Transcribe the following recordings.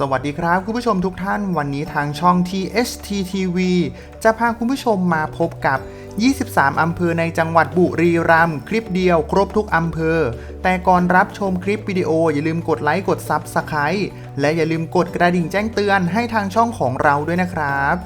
สวัสดีครับคุณผู้ชมทุกท่านวันนี้ทางช่อง THTTV จะพาคุณผู้ชมมาพบกับ 23 อำเภอในจังหวัดบุรีรัมย์คลิปเดียวครบทุกอำเภอ แต่ก่อนรับชมคลิปวิดีโออย่าลืมกดไลค์กดซับสไคร b ์และอย่าลืมกดกระดิ่งแจ้งเตือนให้ทางช่องของเราด้วยนะครับ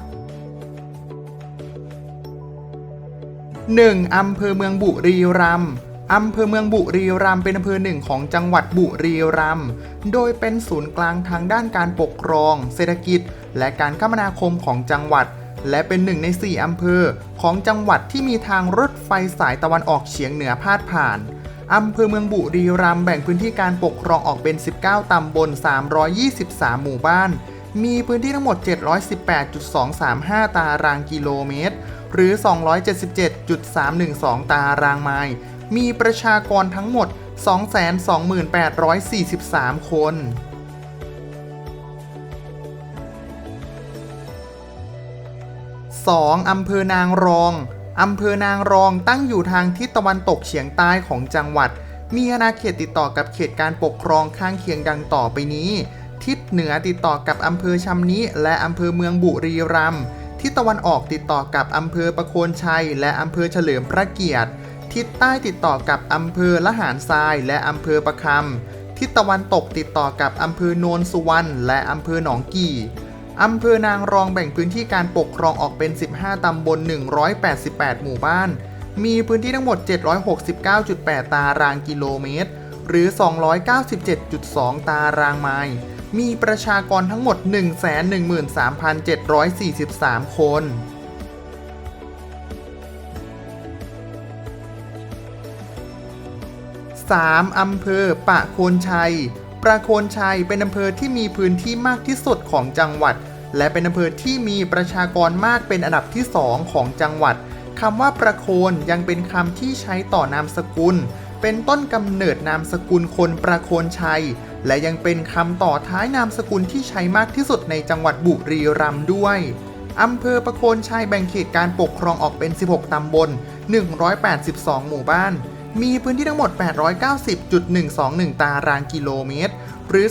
1. อำเภอเมืองบุรีรัมย์ อำเภอเมืองบุรีรัมย์เป็นอำเภอหนึ่งของจังหวัดบุรีรัมย์ โดยเป็นศูนย์กลางทางด้านการปกครอง เศรษฐกิจ และการคมนาคมของจังหวัด และเป็นหนึ่งใน 4 อำเภอของจังหวัดที่มีทางรถไฟสายตะวันออกเฉียงเหนือพาดผ่าน อำเภอเมืองบุรีรัมย์แบ่งพื้นที่การปกครองออกเป็น 19 ตำบล 323 หมู่บ้าน มีพื้นที่ทั้งหมด 718.235 ตารางกิโลเมตร หรือ 277.312 ตารางไมล์ มีประชากรทั้งหมด 228,43 คน 2. อำเภอนางรอง อำเภอนางรองตั้งอยู่ทางทิศตะวันตกเฉียงใต้ของจังหวัด มีอาณาเขตติดต่อกับเขตการปกครองข้างเคียงดังต่อไปนี้ ทิศเหนือติดต่อกับอำเภอชำนิและอำเภอเมืองบุรีรัมย์ทิศตะวันออกติดต่อกับอำเภอประโคนชัย และอำเภอเฉลิมพระเกียรติ ทิศใต้ติดต่อกับอำเภอละหารทรายและอำเภอประคำทิศตะวันตกติดต่อกับอำเภอโนนสุวรรณและอำเภอหนองกี่อำเภอนางรองแบ่งพื้นที่การปกครองออกเป็น 15 ตำบล 188 หมู่บ้าน มีพื้นที่ทั้งหมด 769.8 ตารางกิโลเมตร หรือ 297.2 ตารางไมล์ มีประชากรทั้งหมด 113,743 คน 3. อำเภอปะโคนชัย ประโคนชัยเป็นอำเภอที่มีพื้นที่มากที่สุดของจังหวัด และเป็นอำเภอที่มีประชากรมากเป็นอันดับที่ 2 ของจังหวัดคำว่าประโคนยังเป็นคำที่ใช้ต่อนามสกุล เป็นต้นกำเนิดนามสกุลคนประโคนชัย และยังเป็นคำต่อท้ายนามสกุลที่ใช้มากที่สุดในจังหวัดบุรีรัมย์ด้วยอำเภอประโคนชัยแบ่งเขตการปกครองออกเป็น 16 ตำบล 182 หมู่บ้าน มีพื้นที่ทั้งหมด 890.121 ตารางกิโลเมตร หรือ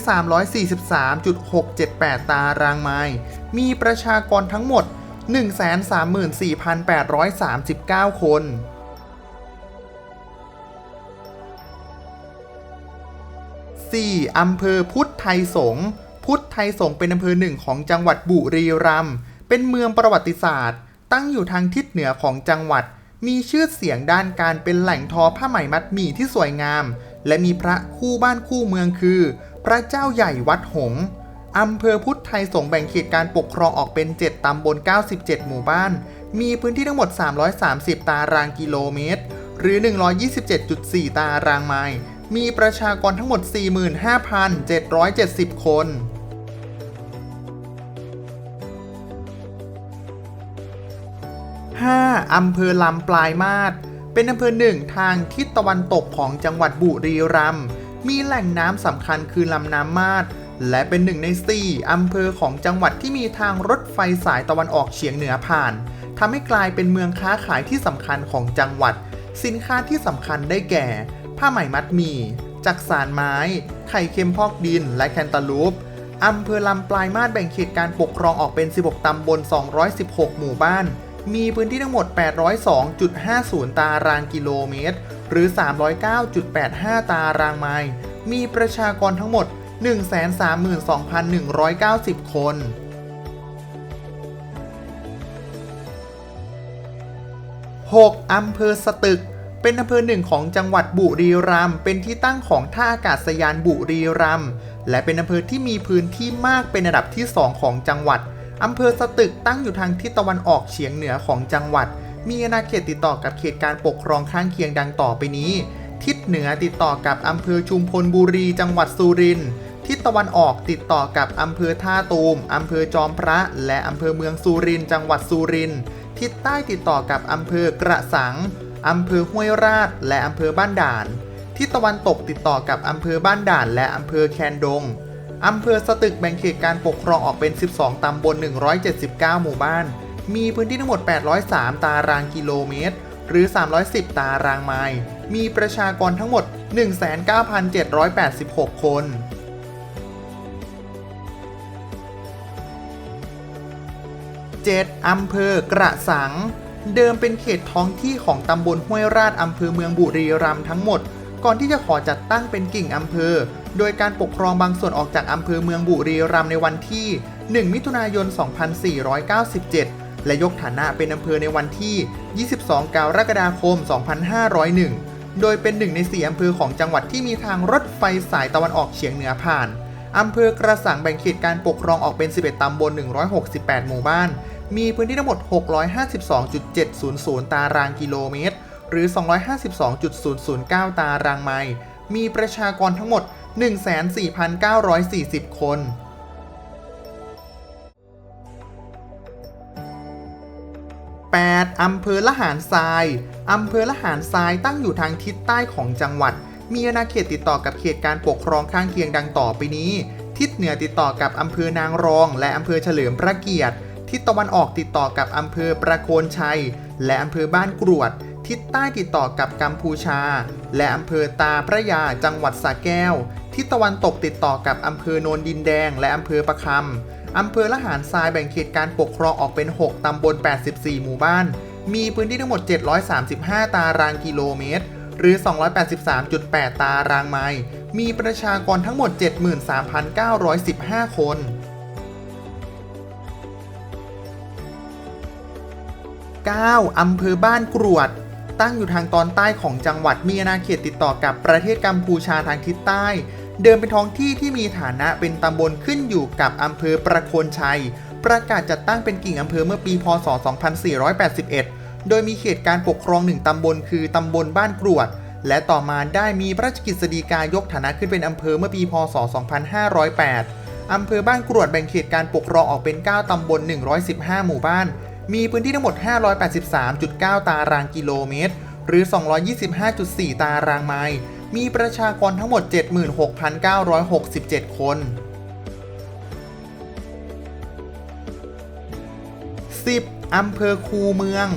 343.678 ตารางไมล์ มีประชากรทั้งหมด 134,839 คน 4. อำเภอพุทธไทยสงฆ์พุทธไทยสงฆ์เป็นอำเภอหนึ่งของจังหวัดบุรีรัมย์เป็นเมืองประวัติศาสตร์ ตั้งอยู่ทางทิศเหนือของจังหวัด มีชื่อเสียงด้านการเป็นแหล่งทอผ้าไหมมัดหมี่ที่สวยงาม และมีพระคู่บ้านคู่เมืองคือ พระเจ้าใหญ่วัดหงอำเภอพุทธไทยสงแบ่งเขตการปกครองออกเป็น 7 ตำบล 97 หมู่บ้าน มีพื้นที่ทั้งหมด 330 ตารางกิโลเมตร หรือ 127.4 ตารางไมล์ มีประชากรทั้งหมด 45,770 คน 5. อำเภอลำปลายมาศเป็นอำเภอหนึ่งทางทิศตะวันตกของจังหวัดบุรีรัมย์มีแหล่งน้ำสำคัญคือลำน้ำมาศและเป็นหนึ่งใน4อำเภอของจังหวัดที่มีทางรถไฟสายตะวันออกเฉียงเหนือผ่านทำให้กลายเป็นเมืองค้าขายที่สำคัญของจังหวัด สินค้าที่สำคัญได้แก่ ผ้าไหมมัดหมี่จักสานไม้ ไข่เค็มพอกดิน และแคนตาลูปอำเภอลำปลายมาศแบ่งเขตการปกครองออกเป็น 16 ตำบล 216 หมู่บ้าน มีพื้นที่ทั้งหมด 802.50 ตารางกิโลเมตร หรือ 309.85 ตารางไมล์ มีประชากรทั้งหมด 132,190 คน 6. อำเภอสตึก เป็นอำเภอหนึ่งของจังหวัดบุรีรัมย์เป็นที่ตั้งของท่าอากาศยานบุรีรัมย์และเป็นอำเภอที่มีพื้นที่มากเป็นอันดับที่ 2 ของจังหวัด อำเภอสตึกตั้งอยู่ทางทิศตะวันออกเฉียงเหนือของจังหวัด มีอาณาเขตติดต่อกับเขตการปกครองข้างเคียงดังต่อไปนี้ ทิศเหนือติดต่อกับอำเภอชุมพลบุรี จังหวัดสุรินทร์ทิศตะวันออกติดต่อกับอำเภอท่าตูมอำเภอจอมพระ และอำเภอเมืองสุรินทร์จังหวัดสุรินทร์ทิศใต้ติดต่อกับอำเภอกระสังอำเภอห้วยราช และอำเภอบ้านด่าน ทิศตะวันตกติดต่อกับอำเภอบ้านด่าน และอำเภอแคนดง อำเภอสตึกแบ่งเขตการปกครองออกเป็น 12 ตำบล 179 หมู่บ้าน มีพื้นที่ทั้งหมด 803 ตารางกิโลเมตร หรือ 310 ตารางไมล์ มีประชากรทั้งหมด 19,786 คนเจ็ดอำเภอกระสัง เดิมเป็นเขตท้องที่ของตำบลห้วยราชอำเภอเมืองบุรีรัมย์ทั้งหมด ก่อนที่จะขอจัดตั้งเป็นกิ่งอำเภอ โดยการปกครองบางส่วนออกจากอำเภอเมืองบุรีรัมย์ในวันที่ 1 มิถุนายน 2497 และยกฐานะเป็นอำเภอในวันที่ 22 กรกฎาคม 2501 โดยเป็นหนึ่งในสี่อำเภอของจังหวัดที่มีทางรถไฟสายตะวันออกเฉียงเหนือผ่านอำเภอกระสังแบ่งเขตการปกครองออกเป็น 11 ตำบล 168 หมู่บ้าน มีพื้นที่ทั้งหมด 652.700 ตารางกิโลเมตร หรือ 252.009 ตารางไมล์ มีประชากรทั้งหมด 14,940 คน 8. อำเภอละหารทราย อำเภอละหารทรายตั้งอยู่ทางทิศใต้ของจังหวัด มีอาณาเขตติดต่อกับเขตการปกครองข้างเคียงดังต่อไปนี้ ทิศเหนือติดต่อกับอำเภอนางรอง และอำเภอเฉลิมพระเกียรติ ทิศตะวันออกติดต่อกับอำเภอประโคนชัย และอำเภอบ้านกรวด ทิศใต้ติดต่อกับกัมพูชา และอำเภอตาพระยาจังหวัดสระแก้ว ทิศตะวันตกติดต่อกับอำเภอโนนดินแดง และอำเภอประคำอำเภอละหารทรายแบ่งเขตการปกครองออกเป็น 6 ตำบล 84 หมู่บ้าน มีพื้นที่ทั้งหมด 735 ตารางกิโลเมตร หรือ 283.8 ตารางไมล์มีประชากรทั้งหมด 73,915 คน 9. อำเภอบ้านกรวด ตั้งอยู่ทางตอนใต้ของจังหวัดมีอาณาเขตติดต่อกับประเทศกัมพูชาทางทิศใต้ เดิมเป็นท้องที่ที่มีฐานะเป็นตำบลขึ้นอยู่กับอำเภอประโคนชัย ประกาศจัดตั้งเป็นกิ่งอำเภอเมื่อปีพศ 2481 โดยมีเขตการปกครองหนึ่งตำบลคือตำบลบ้านกรวด และต่อมาได้มีพระราชกฤษฎีกายกฐานะขึ้นเป็นอำเภอเมื่อปีพศ 2508อำเภอบ้านกรวดแบ่งเขตการปกครองออกเป็น 9 ตำบล 115 หมู่บ้าน มีพื้นที่ทั้งหมด 583.9 ตารางกิโลเมตร หรือ 225.4 ตารางไมล์ มีประชากรทั้งหมด 76,967 คน 10. อำเภอคูเมือง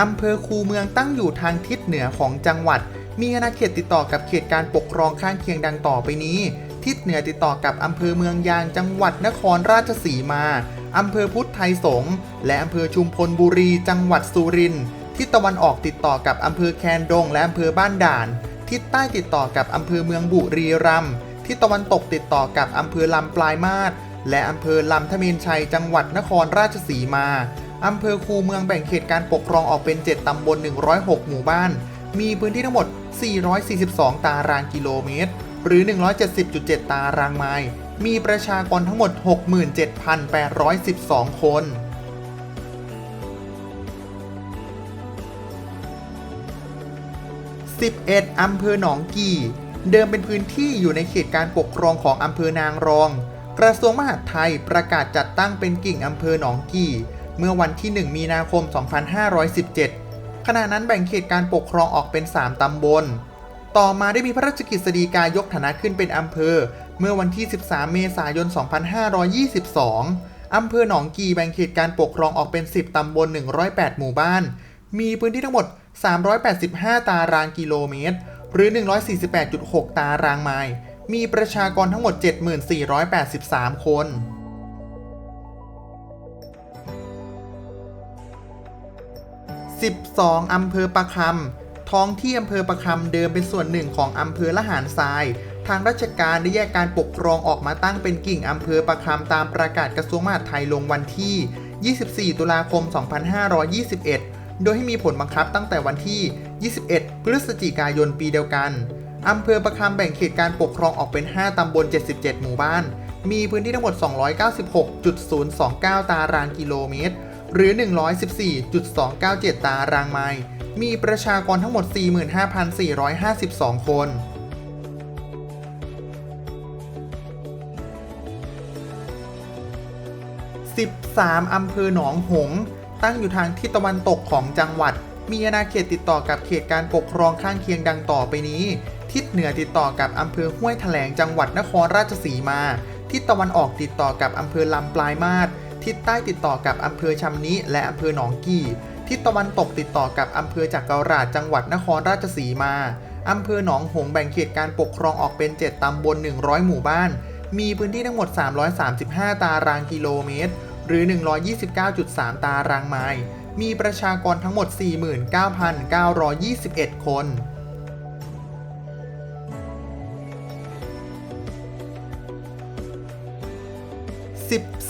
อำเภอคูเมืองตั้งอยู่ทางทิศเหนือของจังหวัด มีอาณาเขตติดต่อกับเขตการปกครองข้างเคียงดังต่อไปนี้ ทิศเหนือติดต่อกับอำเภอเมืองยางจังหวัดนครราชสีมา อำเภอพุทธไทยสงฆ์และอำเภอชุมพลบุรีจังหวัดสุรินทร์ทิศตะวันออกติดต่อกับอำเภอแคนดง และอำเภอบ้านด่านทิศใต้ติดต่อกับอำเภอเมืองบุรีรัมย์ทิศตะวันตกติดต่อกับอำเภอลำปลายมาศและอำเภอลำทะเมนชัยจังหวัดนครราชสีมาอำเภอคูเมืองแบ่งเขตการปกครองออกเป็น 7 ตำบล 106 หมู่บ้าน มีพื้นที่ทั้งหมด 442 ตารางกิโลเมตร หรือ 170.7 ตารางไมล์ มีประชากรทั้งหมด 67,812 คน 11 อำเภอหนองกี่ เดิมเป็นพื้นที่อยู่ในเขตการปกครองของอำเภอนางรอง กระทรวงมหาดไทยประกาศจัดตั้งเป็นกิ่งอำเภอหนองกี่ เมื่อวันที่ 1 มีนาคม 2517 ขณะนั้นแบ่งเขตการปกครองออกเป็น 3 ตำบล ต่อมาได้มีพระราชกฤษฎีกายกฐานะขึ้นเป็นอำเภอ เมื่อวันที่ 13 เมษายน 2522 อำเภอหนองกีแบ่งเขตการปกครองออกเป็น 10 ตำบล 108 หมู่บ้าน มีพื้นที่ทั้งหมด 385 ตารางกิโลเมตร หรือ 148.6 ตารางไมล์ มีประชากรทั้งหมด 7483 คน12 อำเภอประคำ ท้องที่อำเภอประคำเดิมเป็นส่วนหนึ่งของอำเภอละหารทราย ทางราชการได้แยกการปกครองออกมาตั้งเป็นกิ่งอำเภอประคำตามประกาศกระทรวงมหาดไทยลงวันที่ 24 ตุลาคม 2521 โดยให้มีผลบังคับตั้งแต่วันที่ 21 พฤศจิกายนปีเดียวกัน อำเภอประคำแบ่งเขตการปกครองออกเป็น 5 ตำบล 77 หมู่บ้าน มีพื้นที่ทั้งหมด 296.029 ตารางกิโลเมตร หรือ 114.297 ตารางไมล์มีประชากรทั้งหมด 45,452 คน 13 อำเภอหนองหงส์ตั้งอยู่ทางทิศตะวันตกของจังหวัด มีอาณาเขตติดต่อกับเขตการปกครองข้างเคียงดังต่อไปนี้ ทิศเหนือติดต่อกับอำเภอห้วยแถลงจังหวัดนครราชสีมา ทิศตะวันออกติดต่อกับอำเภอลำปลายมาศ ทิศใต้ติดต่อกับอำเภอชำนิและอำเภอหนองกี่ ทิศตะวันตกติดต่อกับอำเภอจักกราชจังหวัดนครราชสีมาอำเภอหนองหงส์แบ่งเขตการปกครองออกเป็น 7 ตำบล 100 หมู่บ้าน มีพื้นที่ทั้งหมด 335 ตารางกิโลเมตรหหรือ 129.3 ตารางไมล์ มีประชากรทั้งหมด 49,921 คน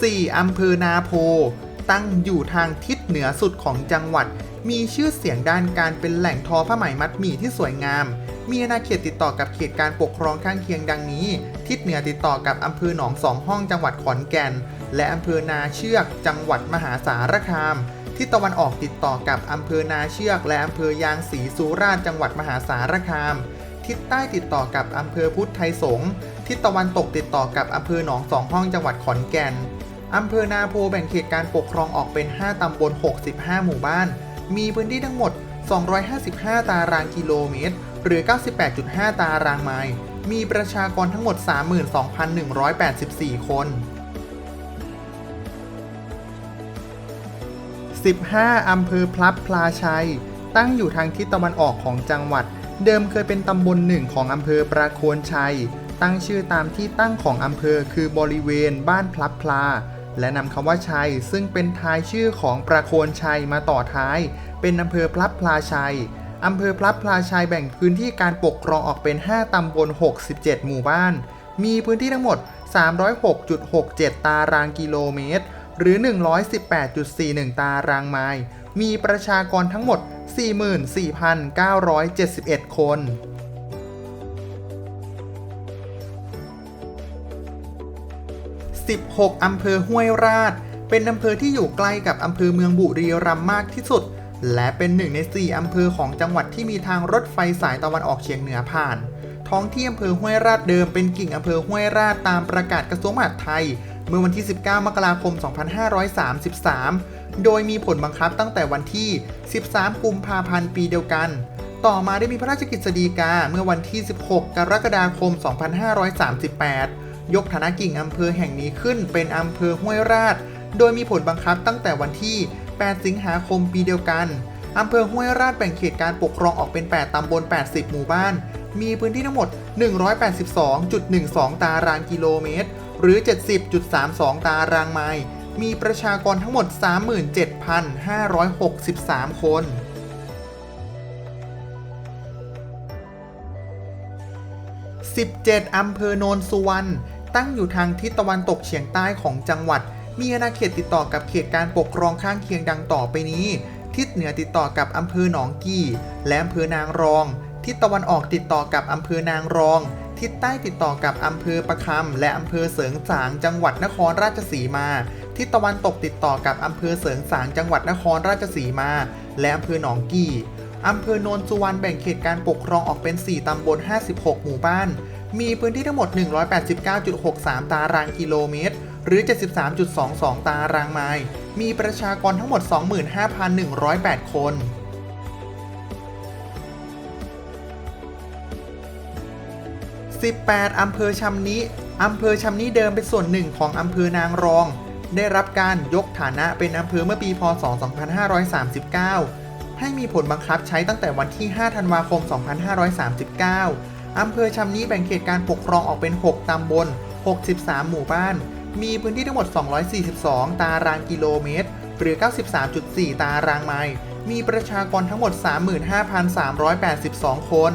4 อำเภอนาโพ ตั้งอยู่ทางทิศเหนือสุดของจังหวัด มีชื่อเสียงด้านการเป็นแหล่งทอผ้าไหมมัดหมี่ที่สวยงาม มีอาณาเขตติดต่อกับเขตการปกครองข้างเคียงดังนี้ ทิศเหนือติดต่อกับอำเภอหนองสองห้องจังหวัดขอนแก่น และอำเภอนาเชือก จังหวัดมหาสารคามทิศตะวันออกติดต่อกับอำเภอนาเชือก และอำเภอยางศรีสุราษฎร์จังหวัดมหาสารคาม ทิศใต้ติดต่อกับอำเภอพุทธไทยสงฆ์ทิศตะวันตกติดต่อกับอำเภอหนองสองห้องจังหวัดขอนแก่น อำเภอนาโพแบ่งเขตการปกครองออกเป็น 5 ตำบล 65 หมู่บ้าน มีพื้นที่ทั้งหมด 255 ตารางกิโลเมตร หรือ 98.5 ตารางไมล์ มีประชากรทั้งหมด 32,184 คน 15 อำเภอพลับพลาชัย ตั้งอยู่ทางทิศตะวันออกของจังหวัด เดิมเคยเป็นตำบลหนึ่งของอำเภอประโคนชัย ตั้งชื่อตามที่ตั้งของอำเภอคือบริเวณบ้านพลับพลา และนำคำว่าชัย ซึ่งเป็นท้ายชื่อของประโคนชัยมาต่อท้าย เป็นอำเภอพลับพลาชัยอำเภอพลับพลาชัยแบ่งพื้นที่การปกครองออกเป็น 5 ตำบล 67 หมู่บ้าน มีพื้นที่ทั้งหมด 306.67 ตารางกิโลเมตร หรือ 118.41 ตารางไมล์ มีประชากรทั้งหมด 44,971 คน 16 อำเภอห้วยราช เป็นอำเภอที่อยู่ใกล้กับอำเภอเมืองบุรีรัมย์มากที่สุด และเป็นหนึ่งใน 4 อำเภอของจังหวัดที่มีทางรถไฟสายตะวันออกเฉียงเหนือผ่าน ท้องที่อำเภอห้วยราชเดิมเป็นกิ่งอำเภอห้วยราชตามประกาศกระทรวงมหาดไทย เมื่อวันที่ 19 มกราคม 2533 โดยมีผลบังคับตั้งแต่วันที่ 13 กุมภาพันธ์ปีเดียวกันต่อมาได้มีพระราชกฤษฎีกาเมื่อวันที่ 16 กรกฎาคม 2538 ยกฐานะกิ่งอำเภอแห่งนี้ขึ้นเป็นอำเภอห้วยราช โดยมีผลบังคับตั้งแต่วันที่ 8 สิงหาคมปีเดียวกันอำเภอห้วยราชแบ่งเขตการปกครองออกเป็น 8 ตำบล 80 หมู่บ้าน มีพื้นที่ทั้งหมด 182.12 ตารางกิโลเมตร หรือ 70.32 ตารางไมล์มีประชากรทั้งหมด 37,563 คน 17 อำเภอโนนสุวรรณ ตั้งอยู่ทางทิศตะวันตกเฉียงใต้ของจังหวัด มีอาณาเขตติดต่อกับเขตการปกครองข้างเคียงดังต่อไปนี้ ทิศเหนือติดต่อกับอำเภอหนองกี่และอำเภอนางรอง ทิศตะวันออกติดต่อกับอำเภอนางรอง ทิศใต้ติดต่อกับอำเภอประคำและอำเภอเสริงสาง จังหวัดนครราชสีมา ทิศตะวันตกติดต่อกับอำเภอเสริงสาง จังหวัดนครราชสีมา และอำเภอหนองกี่อำเภอโนนสุวรรณแบ่งเขตการปกครองออกเป็น 4 ตำบล 56 หมู่บ้าน มีพื้นที่ทั้งหมด 189.63 ตารางกิโลเมตร หรือ 73.22 ตารางไมล์ มีประชากรทั้งหมด 25,108 คน 18 อำเภอชำนิ อำเภอชำนิเดิมเป็นส่วนหนึ่งของอำเภอนางรอง ได้รับการยกฐานะเป็นอำเภอเมื่อปี พ.ศ.2539 ให้มีผลบังคับใช้ตั้งแต่วันที่ 5 ธันวาคม 2539 อำเภอชำนิแบ่งเขตการปกครองออกเป็น 6 ตำบล 63 หมู่บ้าน มีพื้นที่ทั้งหมด 242 ตารางกิโลเมตร หรือ 93.4 ตารางไมล์ มีประชากรทั้งหมด 35,382 คน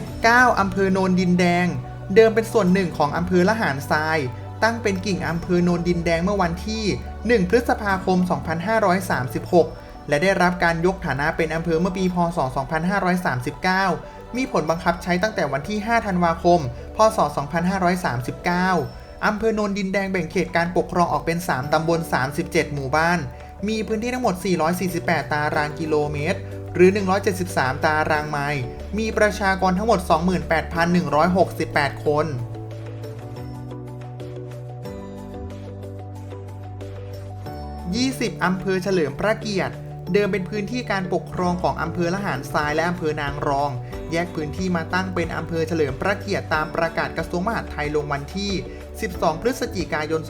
19 อำเภอโนนดินแดง เดิมเป็นส่วนหนึ่งของอำเภอละหารทราย ตั้งเป็นกิ่งอำเภอโนนดินแดงเมื่อวันที่ 1 พฤษภาคม 2536 และได้รับการยกฐานะเป็นอำเภอเมื่อปีพศ 2539 มีผลบังคับใช้ตั้งแต่วันที่ 5 ธันวาคม พศ 2539 อำเภอโนนดินแดงแบ่งเขตการปกครองออกเป็น 3 ตำบล 37 หมู่บ้าน มีพื้นที่ทั้งหมด 448 ตารางกิโลเมตร หรือ 173 ตารางไมล์ มีประชากรทั้งหมด 28,168 คน20 อำเภอเฉลิมพระเกียรติ เดิมเป็นพื้นที่การปกครองของอำเภอละหารทรายและอำเภอนางรอง แยกพื้นที่มาตั้งเป็นอำเภอเฉลิมพระเกียรติตามประกาศกระทรวงมหาดไทยลงวันที่ 12 พฤศจิกายน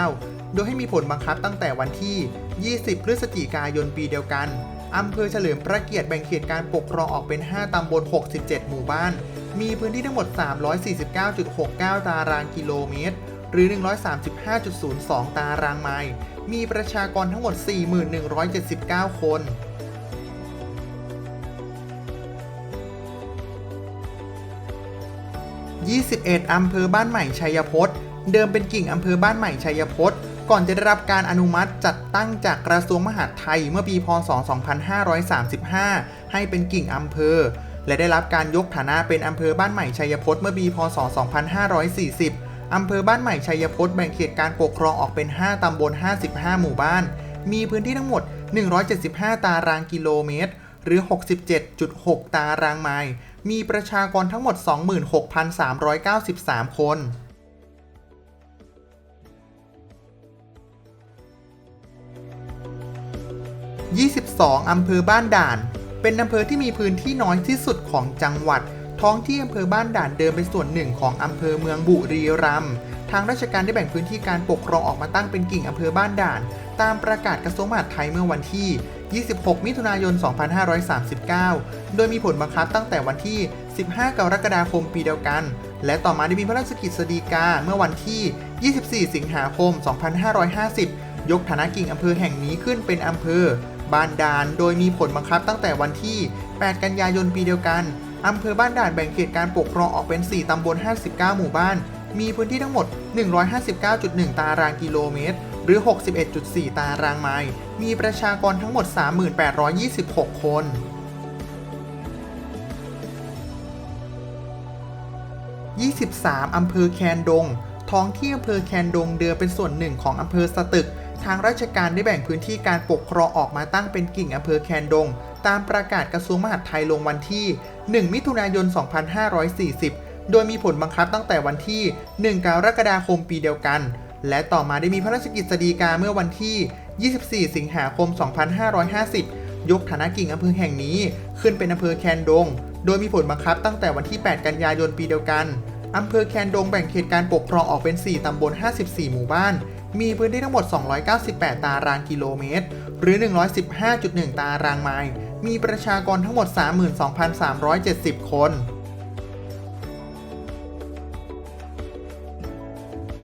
2539 โดยให้มีผลบังคับตั้งแต่วันที่ 20 พฤศจิกายนปีเดียวกันอำเภอเฉลิมพระเกียรติแบ่งเขตการปกครองออกเป็น 5 ตำบล 67 หมู่บ้าน มีพื้นที่ทั้งหมด 349.69 ตารางกิโลเมตร หรือ 135.02 ตารางไมล์ มีประชากรทั้งหมด 4,179 คน21อำเภอบ้านใหม่ชัยพจน์เดิมเป็นกิ่งอำเภอบ้านใหม่ชัยพจน์ก่อนจะได้รับการอนุมัติจัดตั้งจากกระทรวงมหาดไทยเมื่อปีพศ 2535 ให้เป็นกิ่งอำเภอ และได้รับการยกฐานะเป็นอำเภอบ้านใหม่ชัยพจน์เมื่อปีพศ 2540 อำเภอบ้านใหม่ชัยพจน์แบ่งเขตการปกครองออกเป็น 5 ตำบล 55 หมู่บ้าน มีพื้นที่ทั้งหมด 175 ตารางกิโลเมตร หรือ 67.6 ตารางไมล์ มีประชากรทั้งหมด 26,393 คน 22 อำเภอบ้านด่าน เป็นอำเภอที่มีพื้นที่น้อยที่สุดของจังหวัด ท้องที่อำเภอบ้านด่านเดิมเป็นส่วนหนึ่งของอำเภอเมืองบุรีรัมย์ทางราชการได้แบ่งพื้นที่การปกครองออกมาตั้งเป็นกิ่งอำเภอบ้านด่าน ตามประกาศกระทรวงมหาดไทยเมื่อวันที่ 26 มิถุนายน 2539 โดยมีผลบังคับตั้งแต่วันที่ 15 กรกฎาคมปีเดียวกัน และต่อมาได้มีพระราชกิจสีกาเมื่อวันที่ 24 สิงหาคม 2550 ยกฐานะกิ่งอำเภอแห่งนี้ขึ้นเป็นอำเภอ บ้านด่าน โดยมีผลบังคับตั้งแต่วันที่ 8 กันยายนปีเดียวกัน อำเภอบ้านด่านแบ่งเขตการปกครองออกเป็น 4 ตำบล 59 หมู่บ้าน มีพื้นที่ทั้งหมด 159.1 ตารางกิโลเมตร หรือ 61.4 ตารางไมล์ มีประชากรทั้งหมด 3826 คน23 อำเภอแคนดง ท้องที่อำเภอแคนดงเดิมเป็นส่วนหนึ่งของอำเภอสตึก ทางราชการได้แบ่งพื้นที่การปกครองออกมาตั้งเป็นกิ่งอำเภอแคนดง ตามประกาศกระทรวงมหาดไทยลงวันที่ 1 มิถุนายน 2540 โดยมีผลบังคับตั้งแต่วันที่ 1 กรกฎาคมปีเดียวกัน และต่อมาได้มีพระราชกิจสีกาเมื่อวันที่ 24 สิงหาคม 2550 ยกฐานะกิ่งอำเภอแห่งนี้ขึ้นเป็นอำเภอแคนดง โดยมีผลบังคับตั้งแต่วันที่ 8 กันยายนปีเดียวกันอำเภอแคนดงแบ่งเขตการปกครองออกเป็น 4 ตำบล 54 หมู่บ้าน มีพื้นที่ทั้งหมด 298 ตารางกิโลเมตร หรือ 115.1 ตารางไมล์ มีประชากรทั้งหมด 32,370 คน